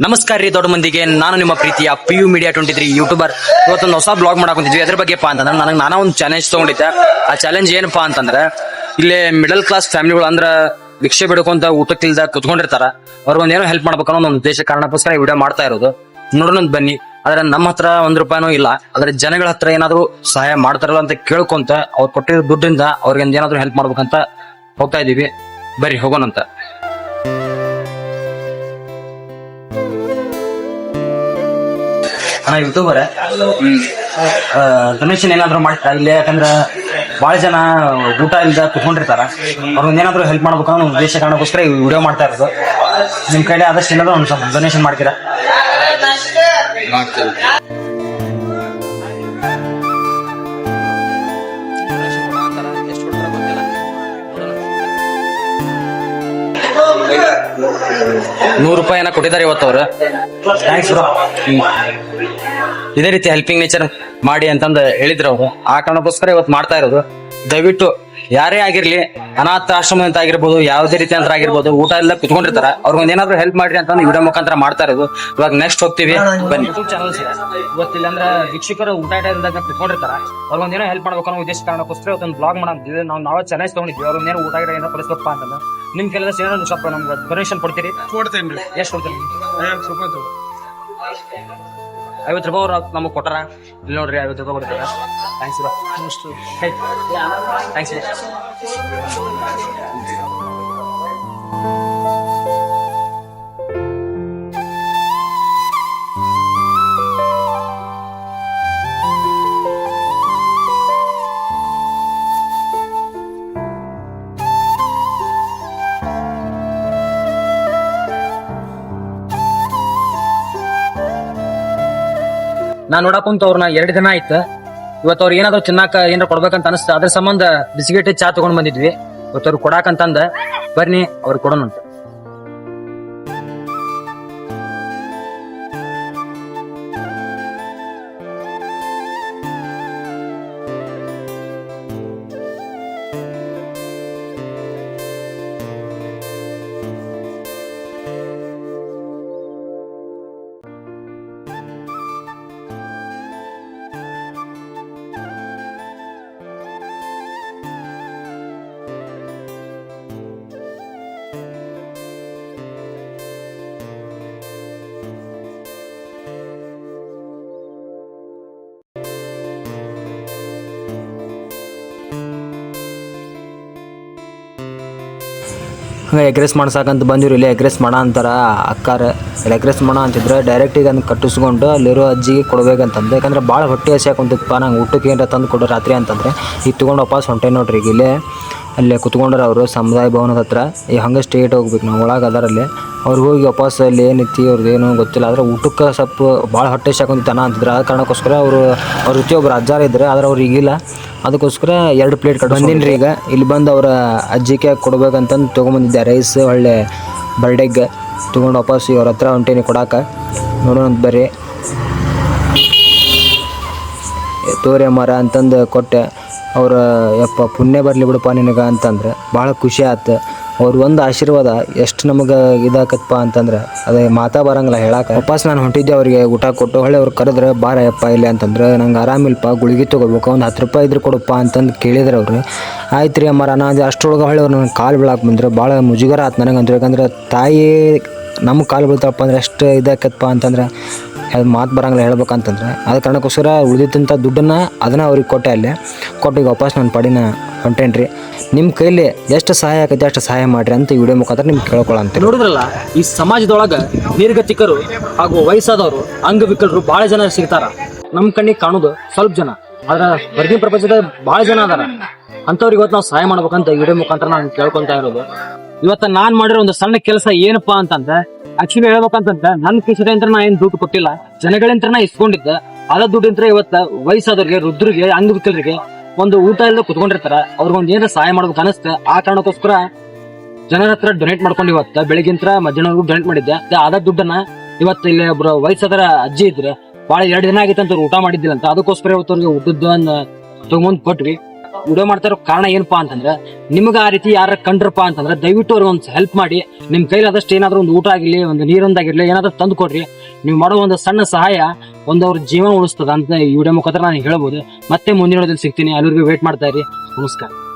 ನಮಸ್ಕಾರ ರೀ ದೊಡ್ಡ ಮಂದಿಗೆ. ನಾನು ನಿಮ್ಮ ಪ್ರೀತಿಯ P U media twenty three YouTuber ಇವತ್ತೊಂದು ಹೊಸ ಬ್ಲಾಗ್ ಮಾಡಾಕೊಂತಿದ್ವಿ ಅದ್ರ ಬಗ್ಗೆಪ್ಪ ಅಂತಂದ್ರೆ ನನಗೆ ನಾನಾ ಒಂದು ಚಾಲೆಂಜ್ ತೊಗೊಂಡಿದ್ದೆ. ಆ ಚಾಲೆಂಜ್ ಏನಪ್ಪಾ ಅಂತಂದ್ರೆ, ಇಲ್ಲೇ ಮಿಡಲ್ ಕ್ಲಾಸ್ ಫ್ಯಾಮಿಲಿಗಳು ಅಂದ್ರೆ ಭಿಕ್ಷೆ ಬಿಡ್ಕೊಂತ ಊಟಕ್ಕಿಲ್ದ ಕುತ್ಕೊಂಡಿರ್ತಾರ. ಅವ್ರಿಗೊಂದು ಏನೋ ಹೆಲ್ಪ್ ಮಾಡ್ಬೇಕು ಅನ್ನೋ ಒಂದು ಉದ್ದೇಶ, ಕಾರಣಕ್ಕೋಸ್ಕರ ಈ ವಿಡಿಯೋ ಮಾಡ್ತಾ ಇರೋದು. ನೋಡೋಣ ಬನ್ನಿ. ಆದ್ರೆ ನಮ್ಮ ಹತ್ರ ಒಂದ್ ರೂಪಾಯಿನೂ ಇಲ್ಲ. ಆದ್ರೆ ಜನಗಳ ಹತ್ರ ಏನಾದ್ರು ಸಹಾಯ ಮಾಡ್ತಾರಲ್ಲ ಅಂತ ಕೇಳ್ಕೊಂತ ಅವ್ರು ಕೊಟ್ಟಿರೋ ದುಡ್ಡಿಂದ ಅವ್ರಿಗೆ ಏನಾದ್ರು ಹೆಲ್ಪ್ ಮಾಡ್ಬೇಕಂತ ಹೋಗ್ತಾ ಇದೀವಿ. ಬರ್ರಿ, ಹೋಗೋಣಂತ. ಅಣ್ಣ, ಯೂಟ್ಯೂಬರ್. ಡೊನೇಷನ್ ಏನಾದ್ರು ಮಾಡ್ತಾ ಇಲ್ಲಿ ಯಾಕಂದ್ರ ಬಹಳ ಜನ ಊಟ ಇಲ್ಲದ ಕುತ್ಕೊಂಡಿರ್ತಾರ. ಅವ್ರು ಏನಾದ್ರು ಹೆಲ್ಪ್ ಮಾಡ್ಬೇಕು ಅನ್ನೋ ಉದ್ದೇಶ ಕಾರಣಕ್ಕೋಸ್ಕರ ಈ ವಿಡಿಯೋ ಮಾಡ್ತಾ ಇರೋದು. ನಿಮ್ ಕೈಲಿ ಆದಷ್ಟು ಏನಾದ್ರು ಒಂದು ಸ್ವಲ್ಪ ಡೊನೇಷನ್ ಮಾಡ್ತೀರಾ? ನೂರು ರೂಪಾಯಿನ ಕೊಟ್ಟಿದ್ದಾರೆ ಇವತ್ತು ಅವರು. ಥ್ಯಾಂಕ್ಸ್ ಬ್ರೋ ಇದೇ ರೀತಿ ಹೆಲ್ಪಿಂಗ್ ನೇಚರ್ ಮಾಡಿ ಅಂತಂದು ಹೇಳಿದ್ರು ಅವರು. ಆ ಕಾರಣಕ್ಕೋಸ್ಕರ ಇವತ್ತು ಮಾಡ್ತಾ ಇರೋದು. ದಯವಿಟ್ಟು ಯಾರೇ ಆಗಿರ್ಲಿ ಅನಾಥ ಆಶ್ರಮ ಅಂತ ಆಗಿರ್ಬೋದು ಯಾವುದೇ ರೀತಿ ಅಂತ ಆಗಿರ್ಬೋದು ಊಟ ಎಲ್ಲ ಕುತ್ಕೊಂಡಿರ್ತಾರ ಅವ್ರಿಗೊಂದು ಏನಾದ್ರು ಹೆಲ್ಪ್ ಮಾಡ್ರಿ ಅಂತ ವಿಡಿಯೋ ಮುಖಾಂತರ ಮಾಡ್ತಾ ಇರೋದು. ಇವಾಗ ನೆಕ್ಸ್ಟ್ ಹೋಗ್ತೀವಿ ಬನ್ನಿ. ಯೂಟ್ಯೂಬ್ ಚಾನಲ್ ಇವತ್ತು ಇಲ್ಲಂದ್ರೆ ವೀಕ್ಷಕರು ಊಟ ಇಲ್ದಾಗ ಕುತ್ಕೊಂಡಿರ್ತಾರ. ಅವ್ರಿಗೊಂದು ಏನೋ ಹೆಲ್ಪ್ ಮಾಡ್ಬೇಕು ಅನ್ನೋ ಉದ್ದೇಶ ಕಾರಣಕ್ಕೋಸ್ಕರ ಇವತ್ತೊಂದು ಬ್ಲಾಗ್ ಮಾಡಂತಿದ್ವಿ ನಾವು ನಾವೇ ಚಾಲೆಂಜ್ ತಗೊಂಡಿದ್ವಿ ಅವ್ರನ್ನ ಏನೋ ಊಟ ಗಿಡ ಏನೋ ಕಳಿಸ್ಬೇಕಪ್ಪ ಅಂತಂದ್ರೆ ನಿಮ್ ಕೆಲಸ ಏನೋ ಸ್ವಲ್ಪ ನಮ್ಗೆ ಡೊನೇಷನ್ ಕೊಡ್ತೀರಿ. ಕೊಡ್ತೇನ್ರಿ. ಎಷ್ಟು ಕೊಡ್ತೀರಿ? ಐವತ್ತು ರೂಪಾಯಿ ಅವ್ರು ನಮಗೆ ಕೊಟ್ಟಾರ. ಇಲ್ಲಿ ನೋಡ್ರಿ ಐವತ್ತು ರೂಪಾಯಿ ಕೊಡ್ತಾರೆ. ಥ್ಯಾಂಕ್ಸ್ ಥ್ಯಾಂಕ್ಸ್ ನಾನ್ ನೋಡಕ್ ಅವ್ರನ್ನ ಎರಡು ದಿನ ಆಯ್ತು. ಇವತ್ತು ಅವ್ರು ಏನಾದ್ರು ತಿನ್ನಾಕ ಏನಾರ ಕೊಡ್ಬೇಕಂತ ಅನಿಸ್ತು. ಅದ್ರ ಸಂಬಂಧ ಬಿಸ್ಕೆಟ್, ಚಾ ತಗೊಂಡ್ ಬಂದಿದ್ವಿ. ಇವತ್ತು ಅವ್ರು ಕೊಡಾಕಂತಂದ ಬರ್ನಿ ಅವ್ರು ಕೊಡೋಣ ಎಗ್ರೆಸ್ ಮಾಡ್ಸಕ್ಕಂತ ಬಂದಿರು ಇಲ್ಲಿ ಎಗ್ರೆಸ್ ಮಾಡ ಅಂತಾರ. ಅಕ್ಕಾರ ಇಲ್ಲಿ ಎಗ್ರೆಸ್ ಮಾಡ ಅಂತಿದ್ರೆ ಡೈರೆಕ್ಟ್ ಈಗ ಅದನ್ನ ಕಟ್ಟಿಸ್ಕೊಂಡು ಅಲ್ಲಿರೋ ಅಜ್ಜಿಗೆ ಕೊಡ್ಬೇಕಂತಂದು. ಯಾಕಂದ್ರೆ ಭಾಳ ಹೊಟ್ಟೆ ಹಸಿ ಕುಂತಿತ್ತಪ್ಪ ನಂಗೆ ಊಟಕ್ಕೆ ಏನಾರ ತಂದು ಕೊಡು ರಾತ್ರಿ ಅಂತಂದ್ರೆ. ಈಗ ತೊಗೊಂಡು ವಾಪಸ್ ಹೊಂಟೆ ನೋಡ್ರಿ ಈಗ ಇಲ್ಲೇ. ಅಲ್ಲೇ ಕುತ್ಕೊಂಡ್ರೆ ಅವರು ಸಮುದಾಯ ಭವನದ ಹತ್ರ. ಈ ಹಂಗೆ ಸ್ಟ್ರೇಟ್ ಹೋಗ್ಬೇಕು. ನಾವು ಒಳಗೆ ಅದರಲ್ಲಿ. ಅವ್ರಿಗೆ ಹೋಗಿ ವಾಪಸ್ ಅಲ್ಲಿ ಏನೈತಿ ಅವ್ರದ್ದು ಏನೋ ಗೊತ್ತಿಲ್ಲ. ಆದ್ರೆ ಊಟಕ್ಕೆ ಸ್ವಲ್ಪ ಭಾಳ ಹೊಟ್ಟೆ ಶಾಕೊಂತಿತ್ತನ ಅಂತಿದ್ರು. ಆ ಕಾರಣಕ್ಕೋಸ್ಕರ ಅವರು ಅವ್ರ ಜೊತೆ ಒಬ್ರು ಅಜ್ಜಾರ ಇದ್ದರೆ ಆದ್ರೆ ಅವ್ರು ಈಗಿಲ್ಲ. ಅದಕ್ಕೋಸ್ಕರ ಎರಡು ಪ್ಲೇಟ್ ಕಟ್ ರೀ ಈಗ. ಇಲ್ಲಿ ಬಂದು ಅವರ ಅಜ್ಜಿಗೆ ಕೊಡ್ಬೇಕಂತಂದು ತೊಗೊಂಬಂದಿದ್ದೆ ರೈಸ್ ಒಳ್ಳೆ ಬರ್ಡೇಗೆ ತೊಗೊಂಡು ವಾಪಸ್ ಇವ್ರ ಹತ್ರ ಹೊಂಟೇನಿ ಕೊಡಾಕ. ನೋಡೋಣ ಅಂತ ಬರ್ರಿ. ತೋರಿ ಮರ ಅಂತಂದು ಕೊಟ್ಟೆ. ಅವ್ರ ಯಪ್ಪ ಪುಣ್ಯ ಬರಲಿ ಬಿಡಪ್ಪ ನಿನಗೆ ಅಂತಂದ್ರೆ. ಭಾಳ ಖುಷಿ ಆಯ್ತು ಅವ್ರ ಒಂದು ಆಶೀರ್ವಾದ, ಎಷ್ಟು ನಮಗೆ ಇದಾಕತ್ಪ ಅಂತಂದ್ರೆ, ಅದೇ ಮಾತಾ ಬರಂಗಿಲ್ಲ ಹೇಳಕ್ಕೆ ವಾಪಸ್ ನಾನು ಹೊಂಟಿದ್ದೆ ಅವರಿಗೆ ಊಟ ಕೊಟ್ಟು ಹೊಳ್ಳಿ ಅವ್ರು ಕರೆದ್ರೆ, ಬಾರ ಯಪ್ಪ ಇಲ್ಲಿ ಅಂತಂದ್ರೆ, ನಂಗೆ ಆರಾಮಿಲ್ಪ, ಗುಳಿಗೆ ತೊಗೋಬೇಕು, ಒಂದು ಹತ್ತು ರೂಪಾಯಿ ಇದ್ರೆ ಕೊಡಪ್ಪ ಅಂತಂದು ಕೇಳಿದ್ರು ಅವರು. ಆಯ್ತು ರೀ ಅಮ್ಮಾರ ನಾನು ಅಷ್ಟೊಳಗೆ ಹೊಳ್ಳಿ ಅವ್ರು ನನಗೆ ಕಾಲು ಬೀಳಾಕ್ ಬಂದ್ರೆ. ಭಾಳ ಮುಜುಗರ ಆತು ನನಗೆ ಅಂದ್ರೆ. ಯಾಕಂದ್ರೆ ತಾಯಿ ನಮ್ಮ ಕಾಲು ಬೀಳ್ತಾವಪ್ಪ ಅಂದ್ರೆ ಎಷ್ಟು ಇದಾಕತ್ಪ ಅಂತಂದ್ರೆ, ಅದು ಮಾತು ಬರಂಗಿಲ್ಲ ಹೇಳ್ಬೇಕಂತಂದ್ರೆ. ಅದ ಕಾರಣಕ್ಕೋಸ್ಕರ ಉಳಿದಿದ್ದಂಥ ದುಡ್ಡನ್ನು ಅದನ್ನ ಅವ್ರಿಗೆ ಕೊಟ್ಟೆ ಅಲ್ಲೇ. ಕೊಟ್ಟು ಈಗ ವಾಪಸ್ ನನ್ನ ಪಡಿನ ಹೊಂಟೇನ್ರಿ. ನಿಮ್ಮ ಕೈಲಿ ಎಷ್ಟು ಸಹಾಯ ಆಗತ್ತೆ, ಅಷ್ಟು ಸಹಾಯ ಮಾಡ್ರಿ ಅಂತ ಈ ವಿಡಿಯೋ ಮುಖಾಂತರ ನಿಮ್ಗೆ ಕೇಳ್ಕೊಳ್ಳಂತ ನೋಡಿದ್ರಲ್ಲ, ಈ ಸಮಾಜದೊಳಗ ನಿರ್ಗತಿಕರು ಹಾಗೂ ವಯಸ್ಸಾದವರು, ಅಂಗವಿಕಲರು ಬಹಳ ಜನ ಸಿಗ್ತಾರ. ನಮ್ಮ ಕಣ್ಣಿಗೆ ಕಾಣೋದು ಸ್ವಲ್ಪ ಜನ. ಆದ್ರ ಹೊರಗಿನ ಪ್ರಪಂಚದ ಬಹಳ ಜನ ಅದಾರ. ಅಂತವ್ರಿಗೆ ಇವತ್ತು ನಾವು ಸಹಾಯ ಮಾಡ್ಬೇಕಂತ ವಿಡಿಯೋ ಮುಖಾಂತರ ನಾನು ಕೇಳ್ಕೊಂತ ಇರೋದು. ಇವತ್ತ ನಾನ್ ಮಾಡಿರೋ ಒಂದು ಸಣ್ಣ ಕೆಲಸ ಏನಪ್ಪಾ ಅಂತಂದ್ರೆ ಆಕ್ಚುಲಿ ಹೇಳ್ಬೇಕಂತಂದ್ರೆ ನನ್ನ ಕಿಸದಿಂದ ನಾ ಏನ್ ದುಡ್ಡು ಕೊಟ್ಟಿಲ್ಲ. ಜನಗಳಿಂದ ನಾ ಇಸ್ಕೊಂಡಿದ್ದೆ. ಅದ ದುಡ್ಡಿಂತ್ರ ಇವತ್ತು ವಯಸ್ಸಾದವ್ರಿಗೆ ರುದ್ರಿಗೆ ಅಂಗವಿಕಲರಿಗೆ ಒಂದು ಊಟ ಇಲ್ಲದೆ ಕುತ್ಕೊಂಡಿರ್ತಾರ, ಅವ್ರಿಗೊಂದು ಏನಾರ ಸಹಾಯ ಮಾಡ್ಬೇಕು ಅನಿಸ್ತೆ, ಆ ಕಾರಣಕ್ಕೋಸ್ಕರ ಜನರ ಹತ್ರ ಡೊನೇಟ್ ಮಾಡ್ಕೊಂಡು ಇವತ್ತ ಬೆಳಿಗ್ಗಿಂತ್ರ ಮಧ್ಯಾಹ್ನವರೆಗೂ ಡೊನೇಟ್ ಮಾಡಿದ್ದೆ. ಆದ ದುಡ್ಡನ್ನ ಇವತ್ತು ಇಲ್ಲಿ ಒಬ್ರು ವಯಸ್ಸಾದರ ಅಜ್ಜಿ ಇದ್ರೆ. ಭಾಳ ಎರಡು ದಿನ ಆಗಿತ್ತು ಅಂತ ಊಟ ಮಾಡಿದ್ದಿಲ್ಲ ಅಂತ, ಅದಕ್ಕೋಸ್ಕರ ಇವತ್ತು ಅವ್ರಿಗೆ ಊಟದ ತಗೊಂಡ್ ಕೊಟ್ವಿ. ವಿಡಿಯೋ ಮಾಡ್ತಾ ಇರೋ ಕಾರಣ ಏನಪ್ಪಾ ಅಂತಂದ್ರೆ, ನಿಮ್ಗೆ ಆ ರೀತಿ ಯಾರ ಕಂಡ್ರಪ್ಪ ಅಂತಂದ್ರೆ, ದಯವಿಟ್ಟು ಅವ್ರಿಗೆ ಒಂದು ಹೆಲ್ಪ್ ಮಾಡಿ. ನಿಮ್ ಕೈಲಾದಷ್ಟು ಏನಾದ್ರೂ ಒಂದು ಊಟ ಆಗಿರಲಿ, ಒಂದು ನೀರೊಂದಾಗಿರ್ಲಿ ಏನಾದ್ರೂ ತಂದು ಕೊಡ್ರಿ. ನೀವು ಮಾಡೋ ಒಂದು ಸಣ್ಣ ಸಹಾಯ ಒಂದು ಅವ್ರ ಜೀವನ ಉಳಿಸ್ತದ ಅಂತ ಈ ವಿಡಿಯೋ ಮುಖಾಂತರ ನಾನು ಹೇಳ್ಬೋದು. ಮತ್ತೆ ಮುಂದಿನ ವಿಡಿಯೋದಲ್ಲಿ ಸಿಗ್ತೀನಿ. ಅಲ್ಲಿವರೆಗೂ ವೇಟ್ ಮಾಡ್ತಾ ಇರಿ. ನಮಸ್ಕಾರ.